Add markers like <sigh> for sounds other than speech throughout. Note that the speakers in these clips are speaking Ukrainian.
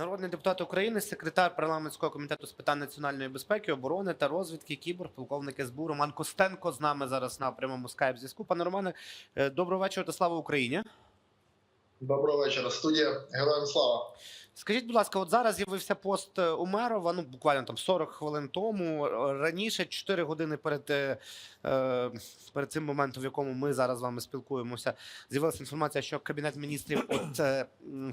Народний депутат України, секретар парламентського комітету з питань національної безпеки, оборони та розвідки, кібер, полковник СБУ Роман Костенко з нами зараз на прямому скайп зв'язку. Пане Романе, е, доброго вечора та слава Україні. Доброго вечора, студія. Героям слава. Скажіть, будь ласка, от зараз з'явився пост е, Умерова, ну буквально там 40 хвилин тому. Е, Раніше, 4 години перед, е, е, перед цим моментом, в якому ми зараз з вами спілкуємося, з'явилася інформація, що Кабінет міністрів от, е,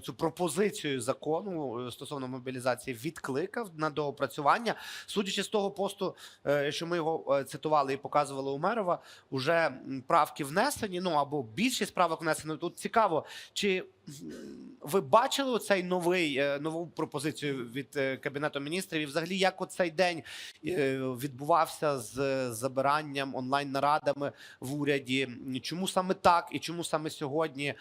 цю пропозицію закону стосовно мобілізації відкликав на доопрацювання. Судячи з того посту, е, що ми його цитували і показували Умерова, уже правки внесені. Ну або більшість правок внесено. Тут цікаво, чи ви бачили цей новий е, нову пропозицію від е, кабінету міністрів? І взагалі, як оцей день е, відбувався з забиранням онлайн нарадами в уряді? Чому саме так і чому саме сьогодні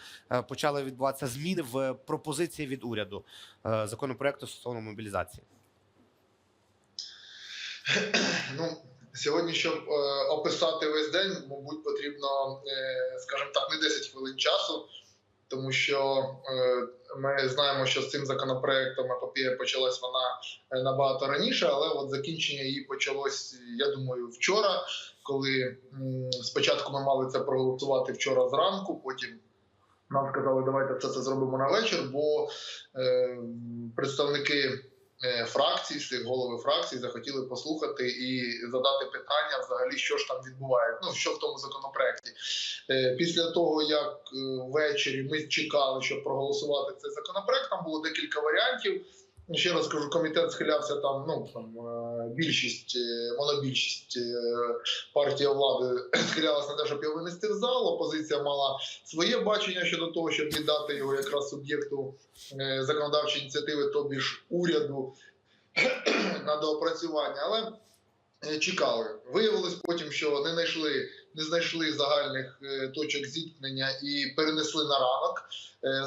почали відбуватися зміни в пропозиції від уряду законопроекту стосовно мобілізації? Ну, сьогодні, щоб описати весь день, мабуть, потрібно, скажімо так, не 10 хвилин часу, тому що е, ми знаємо, що з цим законопроектом епопія почалась вона е, набагато раніше, але от закінчення її почалось, я думаю, вчора, коли спочатку ми мали це проголосувати вчора зранку, потім. Нам сказали, давайте все це зробимо на вечір, бо е, представники фракцій, що голови фракцій захотіли послухати і задати питання, взагалі, що ж там відбувається. Ну що в тому законопроекті. Е, Після того, як е, ввечері ми чекали, щоб проголосувати цей законопроект, там було декілька варіантів. Ще раз кажу, комітет схилявся там. Ну там е, більшість, е, монобільшість е, партія влади <clears throat> схилялася на те, щоб його винести в зал. Опозиція мала своє бачення щодо того, щоб віддати його якраз суб'єкту законодавчої ініціативи, тобі ж уряду <clears throat> на доопрацювання, але чекали. Виявилось потім, що не знайшли, не знайшли загальних точок зіткнення і перенесли на ранок.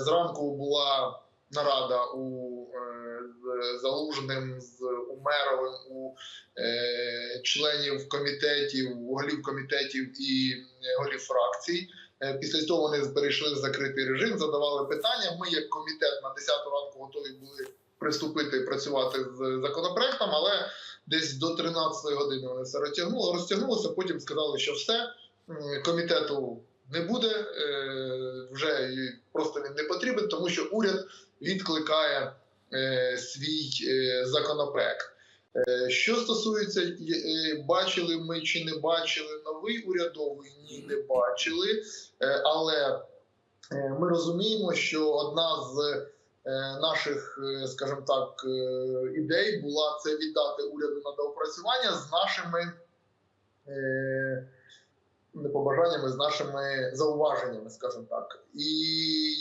Зранку була нарада у е, з Залужним, з Умеровим, у е, членів комітетів, голів комітетів і е, голів фракцій. Е, Після того вони перейшли в закритий режим, задавали питання. Ми, як комітет, на 10 ранку готові були приступити працювати з законопроектом, але десь до 13 години вони все розтягнули, розтягнулося. Потім сказали, що все комітету не буде, е, вже просто він не потрібен, тому що уряд відкликає е, свій е, законопроект. Що стосується, бачили ми чи не бачили новий урядовий, ні, не бачили. Але ми розуміємо, що одна з наших, скажімо так, ідей була це віддати уряду на доопрацювання з нашими не побажаннями, з нашими зауваженнями, скажімо так. І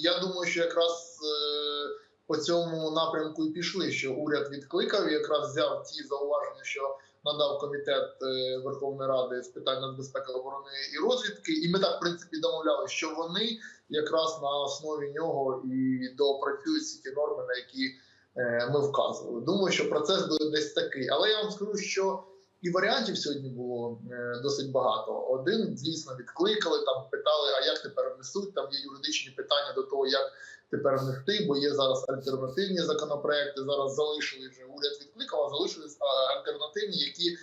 я думаю, що якраз е, по цьому напрямку і пішли, що уряд відкликав і якраз взяв ті зауваження, що надав комітет е, Верховної Ради з питань нацбезпеки, оборони і розвідки. І ми так в принципі домовляли, що вони якраз на основі нього і доопрацюють всі ті норми, на які е, ми вказували. Думаю, що процес буде десь такий. Але я вам скажу, що і варіантів сьогодні було е, досить багато. Один, звісно, відкликали там, питали, а як тепер внесуть. Там є юридичні питання до того, як тепер внести, бо є зараз альтернативні законопроекти. Зараз залишили вже уряд відкликав, а залишились альтернативні, які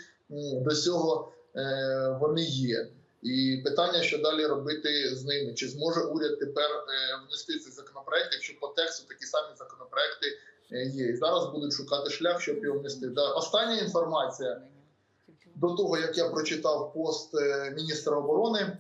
до цього е, вони є. І питання, що далі робити з ними, чи зможе уряд тепер е, внести цей законопроект, якщо по тексту такі самі законопроекти є. І зараз будуть шукати шлях, щоб його внести. Да. Остання інформація до того, як я прочитав пост е, міністра оборони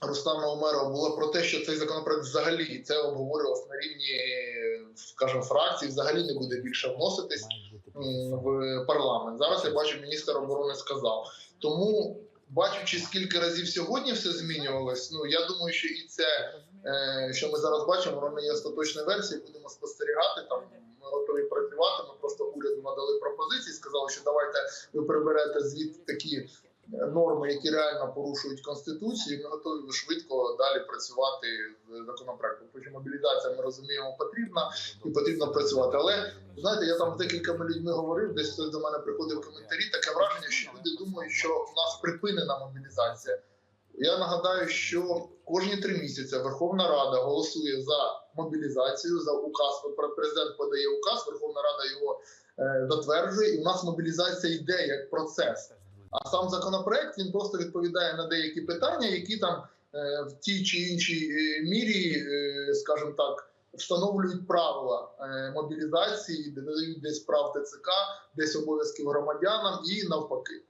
Рустама Умерова, було про те, що цей законопроект взагалі це обговорював на рівні, е, скажімо, фракції, взагалі не буде більше вноситись в парламент. Зараз я бачу, міністр оборони сказав. Тому, бачучи, скільки разів сьогодні все змінювалось, ну я думаю, що і це, е, що ми зараз бачимо, воно не є остаточною версією. Будемо спостерігати там. Ми готові працювати. Ми просто уряду надали пропозиції, сказали, що давайте ви приберете звідти такі е, норми, які реально порушують конституцію. і Ми готові швидко далі працювати з законопроектом. Що мобілізація ми розуміємо потрібна і потрібно працювати. Але знаєте, я там з декількома людьми говорив, десь хтось до мене приходив в коментарі. Таке враження, що люди думають, що у нас припинена мобілізація. Я нагадаю, що кожні три місяці Верховна Рада голосує за мобілізацію за указ. Президент подає указ, Верховна Рада його е, затверджує, і в нас мобілізація йде як процес. А сам законопроект він просто відповідає на деякі питання, які там е, в тій чи іншій е, мірі, скажімо так, встановлюють правила мобілізації, де надають десь прав ТЦК, десь обов'язків громадянам і навпаки.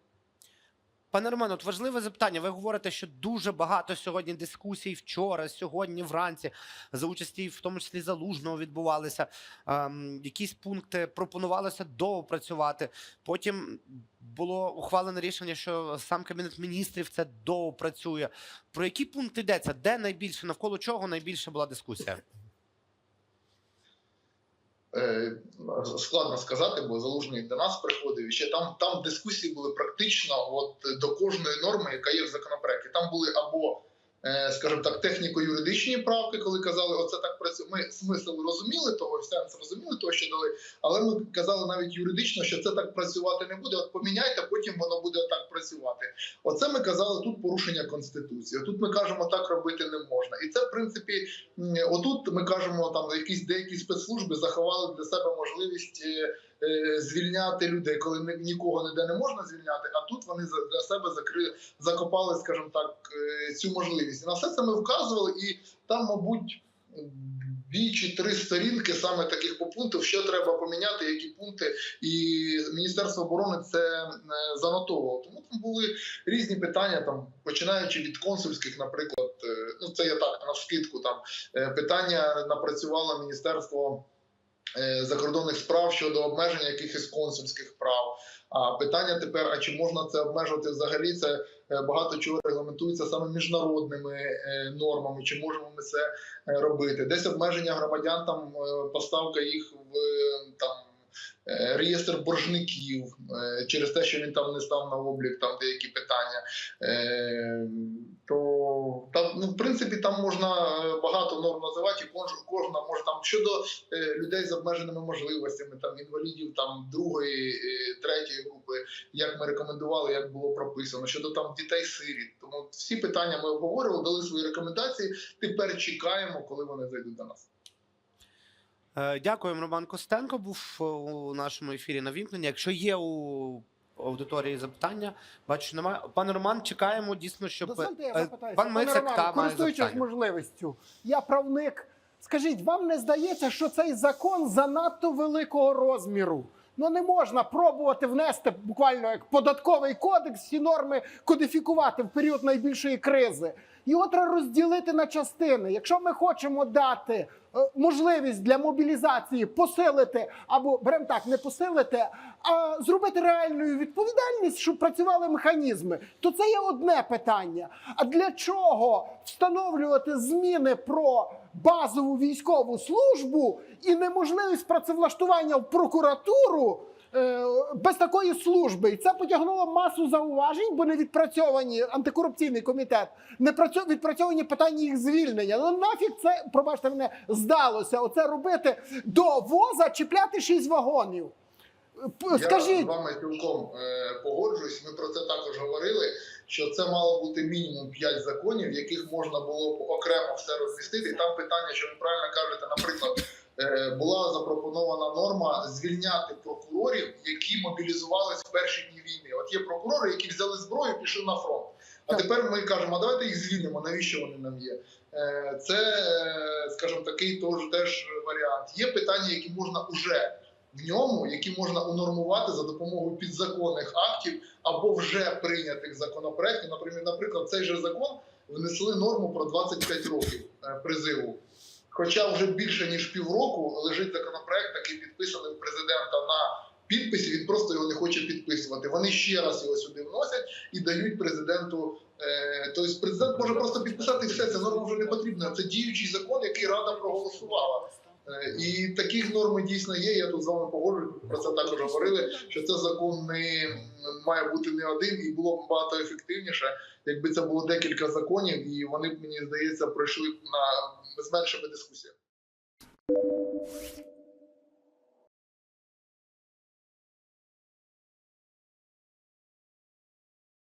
Пане Романе, от важливе запитання. Ви говорите, що дуже багато сьогодні дискусій вчора, сьогодні, вранці, за участі, в тому числі залужного, відбувалися. Ем, якісь пункти пропонувалося доопрацювати. Потім було ухвалене рішення, що сам кабінет міністрів це доопрацює. Про які пункти йдеться? Де найбільше навколо чого найбільше була дискусія? Е, складно сказати, бо залужний до нас приходив. І ще там, там дискусії були практично от до кожної норми, яка є в законопроекті. Там були або, скажімо так, техніко-юридичні правки, коли казали, оце так працює. Ми смисл розуміли того, сенс розуміли того, що дали, але ми казали навіть юридично, що це так працювати не буде. От поміняйте, потім воно буде так працювати. Оце ми казали тут порушення конституції. Тут ми кажемо, так робити не можна. І це в принципі, отут ми кажемо, там якісь деякі спецслужби заховали для себе можливість. Е, Звільняти людей, коли ні- нікого ніде не можна звільняти, а тут вони для себе закри... закопали, скажімо так, е, цю можливість. На все це ми вказували, і там, мабуть, дві чи три сторінки саме таких по пунктах, що треба поміняти, які пункти, і Міністерство оборони це е, занотовувало. Тому там були різні питання, там починаючи від консульських, наприклад, ну це я так на вскидку. Там питання напрацювало міністерство. Е, Закордонних справ щодо обмеження якихось консульських прав. А питання тепер: а чи можна це обмежувати взагалі? Це е, багато чого регламентується саме міжнародними е, нормами. Чи можемо ми це робити? Десь обмеження громадян, там поставка їх в там. Е, Реєстр боржників е, через те, що він там не став на облік, там деякі питання. Е, То там, ну, в принципі, там можна багато норм називати, і кожна може там щодо людей з обмеженими можливостями, там інвалідів там другої, третьої групи, як ми рекомендували, як було прописано, щодо там дітей сиріт. Тому всі питання ми обговорювали, дали свої рекомендації. Тепер чекаємо, коли вони зайдуть до нас. Е, Дякуємо, Роман Костенко був е, у нашому ефірі на вімкненні. Якщо є у аудиторії запитання, бачу, що немає. Пане Роман, чекаємо дісно, щоб Дозвольте, я е, запитаюся. пан Пане Мицик Романе, та має користуючись запитання. можливістю, я правник. Скажіть, вам не здається, що цей закон занадто великого розміру? Ну не можна пробувати внести буквально як податковий кодекс, всі норми кодифікувати в період найбільшої кризи. Його треба розділити на частини. Якщо ми хочемо дати е, можливість для мобілізації посилити або беремо так, не посилити, а зробити реальною відповідальність, щоб працювали механізми, то це є одне питання. А для чого встановлювати зміни про базову військову службу і неможливість працевлаштування в прокуратуру? Е, Без такої служби, і це потягнуло масу зауважень, бо не відпрацьовані антикорупційний комітет, не працьо- відпрацьовані питання їх звільнення. Ну нафіг це, пробачте мене, здалося. Оце робити до воза чіпляти шість вагонів. П- Я Скажіть, з вами цілком е, погоджуюсь. Ми про це також говорили. Що це мало бути мінімум 5 законів, яких можна було б окремо все розмістити. І там питання, що ви правильно кажете, наприклад, була запропонована норма звільняти прокурорів, які мобілізувались в перші дні війни. От є прокурори, які взяли зброю, і пішли на фронт. А тепер ми кажемо, а давайте їх звільнимо. Навіщо вони нам є? Е, Це, е, скажімо, такий теж, теж варіант. Є питання, які можна уже в ньому, які можна унормувати за допомогою підзаконних актів або вже прийнятих законопроєктів. Наприклад, наприклад, цей же закон внесли норму про 25 років е, призиву. Хоча вже більше ніж півроку лежить законопроект, який підписаний президента на підписі. Він просто його не хоче підписувати. Вони ще раз його сюди вносять і дають президенту. е, Тобто президент може просто підписати все. Це норма вже не потрібна. Це діючий закон, який рада проголосувала. Е, І таких норм дійсно є. Я тут з вами погоджуюсь, про це також говорили. Що це закон не має бути не один, і було б багато ефективніше, якби це було декілька законів, і вони б мені здається пройшли на з меншими дискусіями.